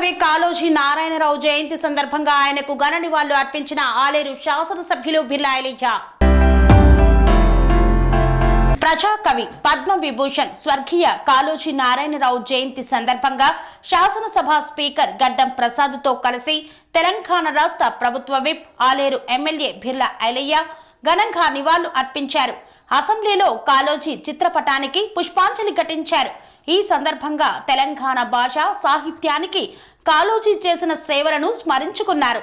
కవి కాళోజీ నారాయణరావు జయంతి సందర్భంగా ఆయనకు ఘన నివాళులు అర్పించిన ఆలేరు శాసనసభ్యులు బిర్లాయలియ ప్రజాకవి పద్మ విభూషణ్ స్వర్గీయ కాలోజీ నారాయణరావు జయంతి సందర్భంగా శాసనసభ స్పీకర్ గడ్డం ప్రసాద్తో కలిసి తెలంగాణ రాష్ట్ర ప్రభుత్వ విప్ ఆలేరు ఎమ్మెల్యే బిర్లా ఐలయ్య ఘనంగా నివాళులు అర్పించారు. అసెంబ్లీలో కాలోజీ చిత్రపటానికి పుష్పాంజలి ఘటించారు. ఈ సందర్భంగా తెలంగాణ భాష సాహిత్యానికి కాలోజీ చేసిన సేవలను స్మరించుకున్నారు.